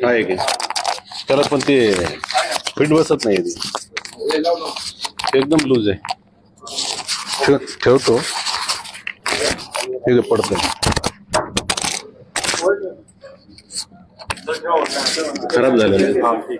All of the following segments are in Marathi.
काय आहे त्याला पण ते फिट बसत नाही एकदम लूज आहे ठेव- ठेवतो तिथे पडत खराब झालेलं आहे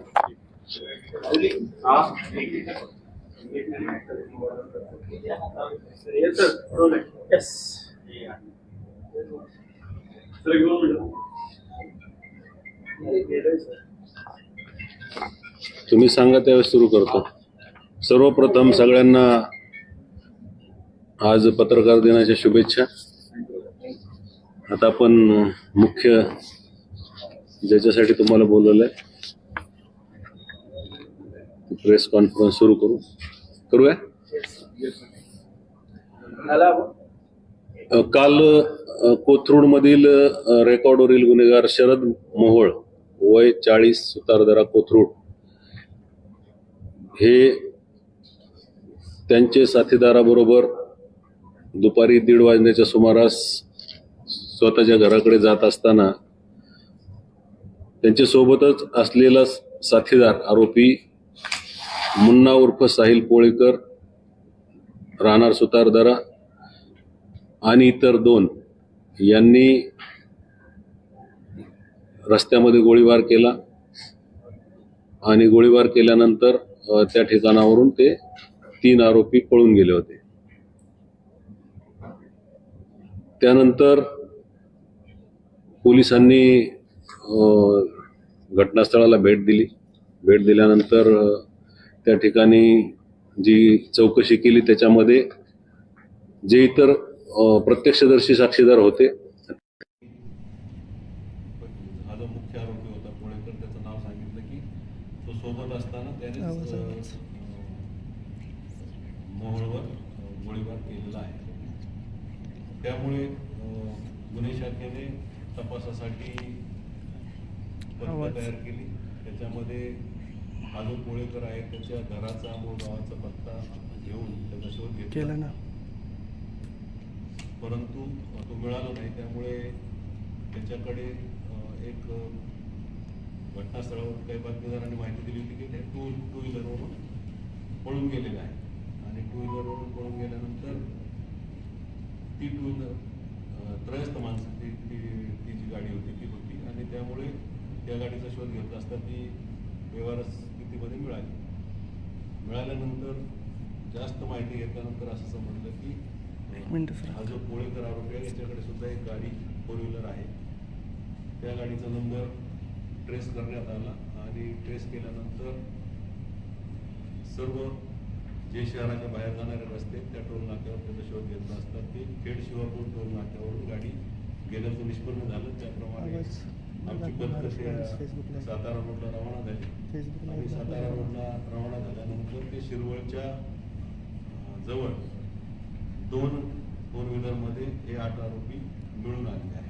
तुम्ही सांगा त्यावेळेस सुरू करतो. सर्वप्रथम सगळ्यांना आज पत्रकार दिनाच्या शुभेच्छा. आता आपण मुख्य ज्याच्यासाठी तुम्हाला बोलवलंय प्रेस कॉन्फरन्स सुरू करू. करूया? काल कोथरूड कोथरूडमधील रेकॉर्डवरील गुन्हेगार शरद मोहोळ वय चाळीस सुतारदरा कोथरूड हे त्यांचे साथीदाराबरोबर दुपारी दीड वाजण्याच्या सुमारास स्वतःच्या घराकडे जात असताना त्यांच्या सोबतच असलेला साथीदार आरोपी मुन्ना उर्फ साहिल पोळेकर राहणार सुतारदरा आणि इतर दोन यांनी रस्त्यामध्ये गोळीबार केला. आणि गोळीबार केल्यानंतर त्या ठिकाणावरून ते तीन आरोपी पळून गेले होते. त्यानंतर पोलिसांनी घटनास्थळाला भेट दिली. भेट दिल्यानंतर त्या ठिकाणी जी चौकशी केली त्याच्यामध्ये जे इतर प्रत्यक्षदर्शी साक्षीदार होते. हा जो मुख्य आरोपी होता पुणेकर त्याचं नाव सांगितलं की तो सोबत असताना त्याने मोहोळवर अ, गोळीबार केलेला आहे. त्यामुळे अ, गुन्हे शाखेने तपासासाठी तयार केली. त्याच्यामध्ये हा जो पोळेकर आहे त्याच्या घराचा मूळ गावाचा पत्ता घेऊन त्याचा शोध घेतला. केला ना. परंतु तो मिळाला नाही. त्यामुळे त्याच्याकडे एक घटनास्थळावर काही बातमीदारांनी माहिती दिली होती की ते टू टू व्हीलरवरून पळून गेलेलं आहे आणि टू व्हीलरवरून पळून गेल्यानंतर ती टू व्हीलर त्रयस्थ माणसं ती ती ती जी गाडी होती ती होती. आणि त्यामुळे त्या गाडीचा शोध घेत असता ती व्यवहार स्थितीमध्ये मिळाली. मिळाल्यानंतर जास्त माहिती घेतल्यानंतर असं समजलं की मिनिट सर. हा जो पोळेकर आरोपी आहे याच्याकडे सुद्धा एक गाडी फोर व्हीलर आहे. त्या गाडीचा नंबर ट्रेस करण्यात आला आणि ट्रेस केल्यानंतर सर्व जे शहराच्या बाहेर जाणारे रस्ते त्या टोल नाक्यावर त्याचा शोध घेतला असता. ते खेड शिवापूर टोल नाक्यावरून गाडी गेल्याचं निष्पन्न झालं. त्याप्रमाणे आमची त्या सातारा रोडला रवाना झाली. आणि सातारा रोडला रवाना झाल्यानंतर ते शिरवळच्या जवळ दोन फोर व्हीलरमध्ये हे आठ आरोपी मिळून आलेले आहेत.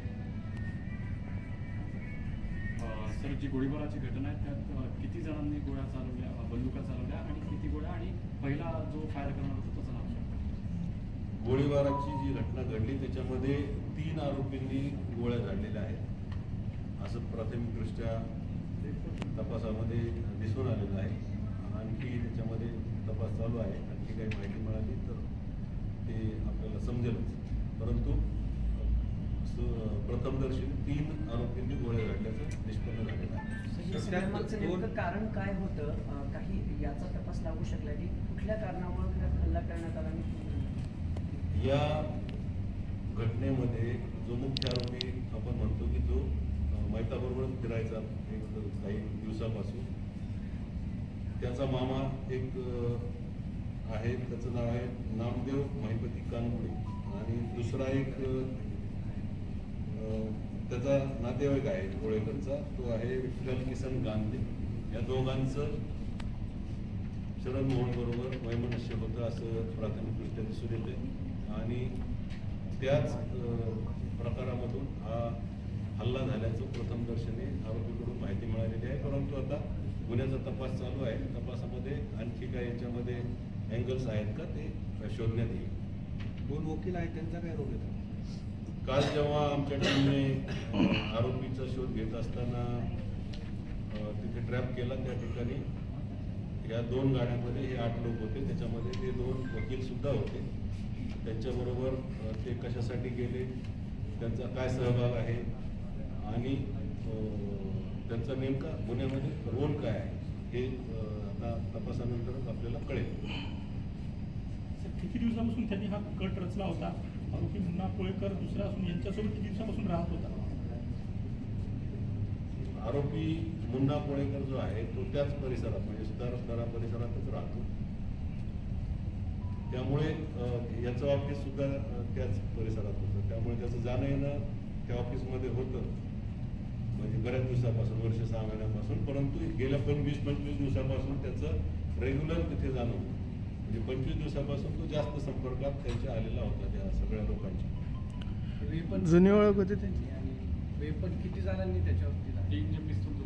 सर जी गोळीबाराची घटना आहे त्यात किती जणांनी गोळ्या चालवल्या बंदुका चालवल्या आणि किती गोळ्या आणि पहिला जो फायर करणार होता त्याचं नाव. गोळीबाराची जी घटना घडली त्याच्यामध्ये तीन आरोपींनी गोळ्या झाडलेल्या आहेत. असं प्राथमिकदृष्ट्या तपासामध्ये दिसून आलेलं आहे. आणखी त्याच्यामध्ये तपास चालू आहे. आणखी काही माहिती मिळाली तर ते आपल्याला समजेलच. परंतु प्रथमदर्शी तीन आरोपींनी गोळ्या झाडल्याचं निष्पन्न झालेलं आहे. कारण काय होतं? काही याचा तपास लागू शकला की कुठल्या कारणामुळे हल्ला करण्यात आला या घटनेमध्ये जो मुख्य आरोपी आपण म्हणतो की जो मैताबरोबर फिरायचा एक काही दिवसापासून त्याचा मामा एक आहे त्याचं नाव आहे नामदेव महिपती कानगुडे आणि दुसरा एक त्याचा नातेवाईक आहे कोळेकरचा तो आहे विठ्ठल किसन गांधी. या दोघांचं शरद मोहन बरोबर वैमनस्य होतं असं प्राथमिकदृष्ट्या दिसून येते आणि त्याच प्रकारामधून हा हल्ला झाल्याचं प्रथम दर्शनी आरोपीकडून माहिती मिळालेली आहे. परंतु आता गुन्ह्याचा तपास चालू आहे. तपासामध्ये आणखी काय याच्यामध्ये अँगल्स आहेत का ते? शोधण्यात येईल? दोन वकील आहेत त्यांचा काय रोल येतो काल जेव्हा आमच्या टीमने आरोपीचा शोध घेत असताना तिथे ट्रॅप केला त्या ठिकाणी. या दोन गाड्यांमध्ये हे आठ लोक होते. त्याच्यामध्ये ते दोन वकील सुद्धा होते. त्यांच्याबरोबर ते कशासाठी गेले? त्यांचा काय सहभाग आहे? आणि त्यांचा नेमका गुन्ह्यामध्ये रोल काय आहे? हे आता तपासानंतरच आपल्याला कळेल. किती दिवसापासून त्यांनी हा कट रचला होता? आरोपी मुन्ना कोळेकर दुसरा असून यांच्यासोबत किती दिवसापासून राहत होता? आरोपी मुन्ना कोळेकर जो आहे तो त्याच परिसरात म्हणजे सुधारसदारा परिसरातच राहतो. त्यामुळे याचं ऑफिस सुद्धा त्याच परिसरात होतं. त्यामुळे त्याचं जाणं येणं त्या ऑफिसमध्ये होतं. म्हणजे बऱ्याच दिवसापासून वर्ष सहा महिन्यापासून परंतु गेल्या पण वीस पंचवीस दिवसापासून त्याचं रेग्युलर तिथे जाणं होतं. म्हणजे पंचवीस दिवसापासून तो जास्त संपर्कात त्यांच्या आलेला होता त्या सगळ्या लोकांच्या. वेपन जुनी ओळख होती त्यांची. आणि वेपन किती जणांनी त्याच्यावरती एक जे पिस्तूल